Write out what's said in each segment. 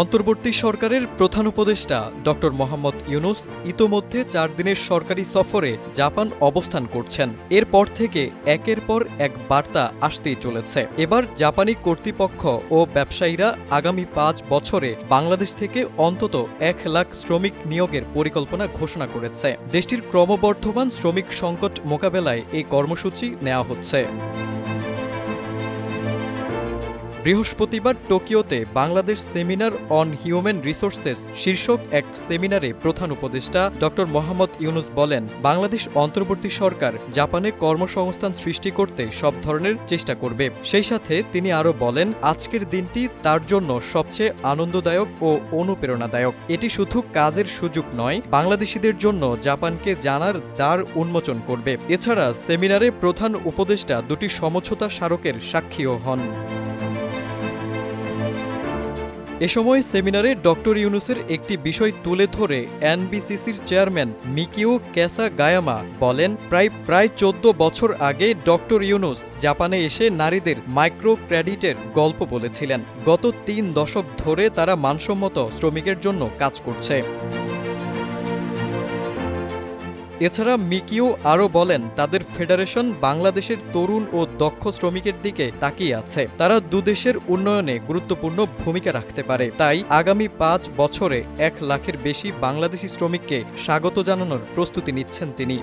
অন্তর্বর্তী সরকারের প্রধান উপদেষ্টা ডক্টর মোহাম্মদ ইউনুস ইতোমধ্যে চার দিনের সরকারি সফরে জাপান অবস্থান করছেন। এরপর থেকে একের পর এক বার্তা আসতেই চলেছে। এবার জাপানি কর্তৃপক্ষ ও ব্যবসায়ীরা আগামী পাঁচ বছরে বাংলাদেশ থেকে অন্তত এক লাখ শ্রমিক নিয়োগের পরিকল্পনা ঘোষণা করেছে। দেশটির ক্রমবর্ধমান শ্রমিক সংকট মোকাবেলায় এই কর্মসূচি নেওয়া হচ্ছে। বৃহস্পতিবার টোকিওতে Bangladesh seminar on human resources শীর্ষক এক সেমিনারে প্রধান উপদেষ্টা ড. মোহাম্মদ ইউনুস বলেন, বাংলাদেশ অন্তর্বর্তী সরকার জাপানে কর্মসংস্থান সৃষ্টি করতে সব ধরনের চেষ্টা করবে। সেই সাথে তিনি আরও বলেন, আজকের দিনটি তার জন্য সবচেয়ে আনন্দদায়ক ও অনুপ্রেরণাদায়ক। এটি শুধু কাজের সুযোগ নয়, বাংলাদেশিদের জন্য জাপানকে জানার দ্বার উন্মোচন করবে। এছাড়া সেমিনারে প্রধান উপদেষ্টা দুটি সমঝোতা স্মারকের সাক্ষীও হন। এ সময় সেমিনারে ডক্টর ইউনুসের একটি বিষয় তুলে ধরে এনবিসিসির চেয়ারম্যান মিকিও ক্যাসা গায়ামা বলেন, প্রায় প্রায় চোদ্দ বছর আগে ডক্টর ইউনুস জাপানে এসে নারীদের মাইক্রো ক্রেডিটের গল্প বলেছিলেন। গত তিন দশক ধরে তারা মানসম্মত শ্রমিকের জন্য কাজ করছে। এছাড়া মিকিও আরও বলেন, তাদের ফেডারেশন বাংলাদেশের তরুণ ও দক্ষ শ্রমিকের দিকে তাকিয়ে আছে। তারা দুদেশের উন্নয়নে গুরুত্বপূর্ণ ভূমিকা রাখতে পারে। তাই আগামী পাঁচ বছরে এক লাখের বেশি বাংলাদেশি শ্রমিককে স্বাগত জানানোর প্রস্তুতি নিচ্ছেন তিনি।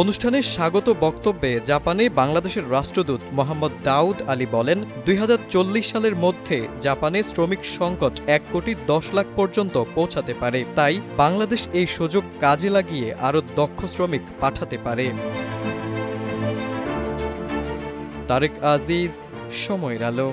অনুষ্ঠানে স্বাগত বক্তব্যে জাপানে বাংলাদেশের রাষ্ট্রদূত মোহাম্মদ দাউদ আলী বলেন, দুই হাজার চল্লিশ সালের মধ্যে জাপানে শ্রমিক সংকট এক কোটি দশ লাখ পর্যন্ত পৌঁছাতে পারে। তাই বাংলাদেশ এই সুযোগ কাজে লাগিয়ে আরও দক্ষ শ্রমিক পাঠাতে পারে। তারেক আজিজ, সময়ের আলো।